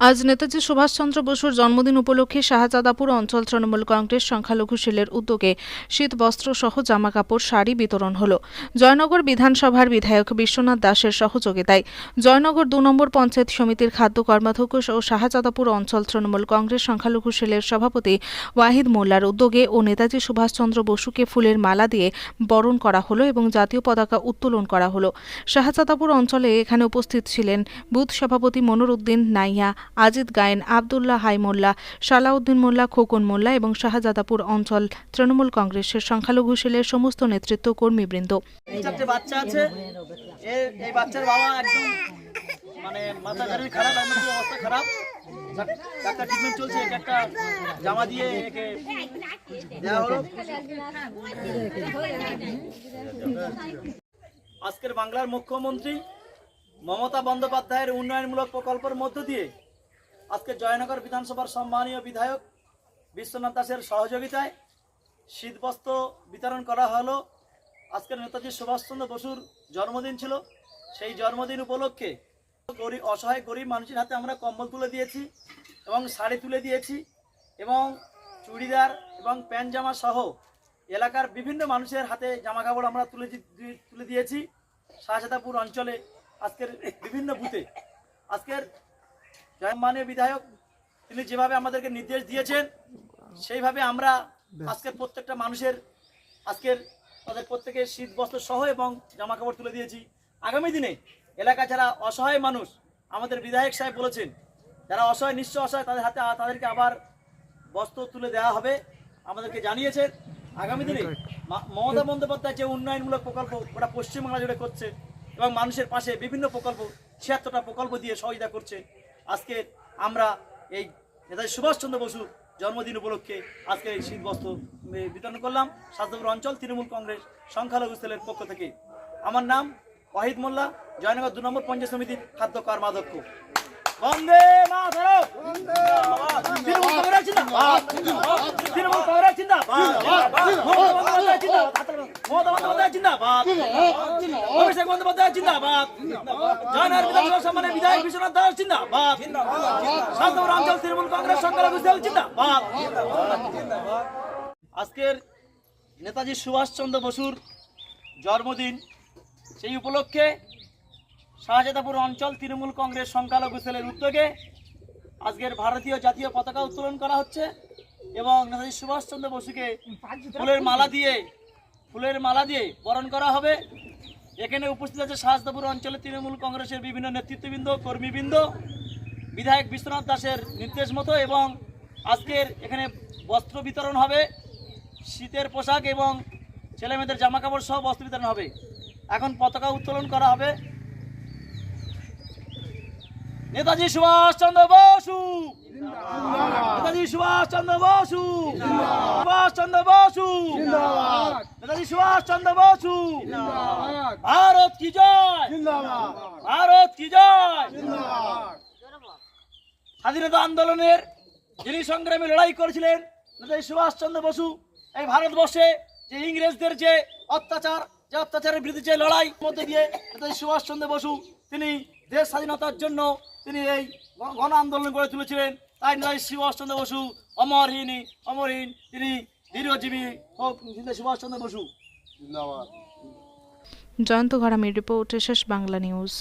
আজ নেতাজি সুভাষচন্দ্র বসুর জন্মদিন উপলক্ষে শাহজাদাপুর অঞ্চল তৃণমূল কংগ্রেস সংখ্যালঘু সেলের উদ্যোগে শীত, বস্ত্র সহ জামাকাপড়, শাড়ি বিতরণ হল। জয়নগর বিধানসভার বিধায়ক বিশ্বনাথ দাসের সহযোগিতায় জয়নগর দু নম্বর পঞ্চায়েত সমিতির খাদ্য কর্মাধ্যক্ষ ও শাহজাদাপুর অঞ্চল তৃণমূল কংগ্রেস সংখ্যালঘু সেলের সভাপতি ওয়াহিদ মোল্লার উদ্যোগে ও নেতাজি সুভাষচন্দ্র বসুকে ফুলের মালা দিয়ে বরণ করা হলো এবং জাতীয় পতাকা উত্তোলন করা হলো। শাহজাদাপুর অঞ্চলে এখানে উপস্থিত ছিলেন বুথ সভাপতি মনুর উদ্দিন নাইয়া আজিদ গায়েন, আবদুল্লাহ হাই মোল্লা, সালাউদ্দিন মোল্লা, খোকন মোল্লা এবং শাহজাদাপুর অঞ্চল তৃণমূল কংগ্রেসের সংখ্যালঘু সেলের সমস্ত নেতৃত্ব কর্মীবৃন্দ। বাচ্চা আছে। মানে আজকের বাংলার মুখ্যমন্ত্রী মমতা বন্দ্যোপাধ্যায়ের উন্নয়নমূলক প্রকল্পের মধ্য দিয়ে আজকে জয়নগর বিধানসভার সম্মানীয় বিধায়ক বিশ্বনাথ দাসের সহযোগিতায় শীতবস্ত্র বিতরণ করা হলো। আজকের নেতাজি সুভাষচন্দ্র বসুর জন্মদিন ছিল। সেই জন্মদিন উপলক্ষে গরিব অসহায় গরিব মানুষের হাতে আমরা কম্বল তুলে দিয়েছি এবং শাড়ি তুলে দিয়েছি এবং চুড়িদার এবং প্যান্ট জামা সহ এলাকার বিভিন্ন মানুষের হাতে জামা কাপড় আমরা তুলে তুলে দিয়েছি। শাহজাদাপুর অঞ্চলে আজকের বিভিন্ন বুথে। আজকের জয়মানীয় বিধায়ক, তিনি যেভাবে আমাদেরকে নির্দেশ দিয়েছেন, সেইভাবে আমরা আজকের প্রত্যেকটা মানুষের, আজকের তাদের প্রত্যেকের শীত বস্ত্র সহ এবং জামা কাপড় তুলে দিয়েছি। আগামী দিনে এলাকা যারা অসহায় মানুষ, আমাদের বিধায়ক সাহেব বলেছেন, যারা অসহায়, নিঃস্ব অসহায়, তাদের হাতে, তাদেরকে আবার বস্ত্র তুলে দেওয়া হবে, আমাদেরকে জানিয়েছেন। আগামী দিনে মমতা বন্দ্যোপাধ্যায় যে উন্নয়নমূলক প্রকল্প, ওটা পশ্চিমবাংলা জুড়ে করছে এবং মানুষের পাশে বিভিন্ন প্রকল্প, ছিয়াত্তরটা প্রকল্প দিয়ে সহযোগিতা করছে। আজকে আমরা এই নেতাজি সুভাষচন্দ্র বসু জন্মদিন উপলক্ষে আজকে এই শীত বস্ত্র বিতরণ করলাম। স্বাস্থ্যপুর অঞ্চল তৃণমূল কংগ্রেস সংখ্যালঘু সেলের পক্ষ থেকে। আমার নাম ওয়াহিদ মোল্লা জয়নগর দু নম্বর পঞ্চায়েত সমিতির খাদ্য কর্মাধ্যক্ষ। বন্দে তৃণমূল কংগ্রেস জিন্দাবাদ! তৃণমূল কংগ্রেস জিন্দাবাদ! আজকের নেতাজি সুভাষচন্দ্র বসুর জন্মদিন। সেই উপলক্ষে শাহজাদাপুর অঞ্চল তৃণমূল কংগ্রেস সংখ্যালঘু সেলের উদ্যোগে আজকের ভারতীয় জাতীয় পতাকা উত্তোলন করা হচ্ছে এবং নেতাজি সুভাষচন্দ্র বসুকে ফুলের মালা দিয়ে ফুলের মালা দিয়ে বরণ করা হবে। এখানে উপস্থিত আছে শাহজাদাপুর অঞ্চলে তৃণমূল কংগ্রেসের বিভিন্ন নেতৃত্ববৃন্দ, কর্মীবৃন্দ, বিধায়ক বিশ্বনাথ দাসের নির্দেশ মতো এবং আজকের এখানে বস্ত্র বিতরণ হবে, শীতের পোশাক এবং ছেলেমেয়েদের জামা কাপড় সহ বস্ত্র বিতরণ হবে। এখন পতাকা উত্তোলন করা হবে। নেতাজি সুভাষচন্দ্র বসু! নেতাজি সুভাষচন্দ্র বসু। সুভাষচন্দ্র বসু। নেতাজি সুভাষচন্দ্র বসু। ভারত কি জয়? ভারত কি জয়? স্বাধীনতা আন্দোলনের যিনি সংগ্রামে লড়াই করেছিলেন নেতাজি সুভাষচন্দ্র বসু এই ভারতবর্ষে যে ইংরেজদের যে অত্যাচার যে অত্যাচারের বিরুদ্ধে যে লড়াই মধ্যে দিয়ে নেতাজি সুভাষচন্দ্র বসু তিনি দেশ স্বাধীনতার জন্য তিনি এই গণ- গণ আন্দোলন গড়ে তুলেছিলেন। তাই নেতাজি সুভাষচন্দ্র বসু অমরহীনী অমরহীন তিনি দীর্ঘজীবী হোক নেতাজি সুভাষচন্দ্র বসু। জয়ন্ত ঘরামির রিপোর্ট শেষ বাংলা নিউজ।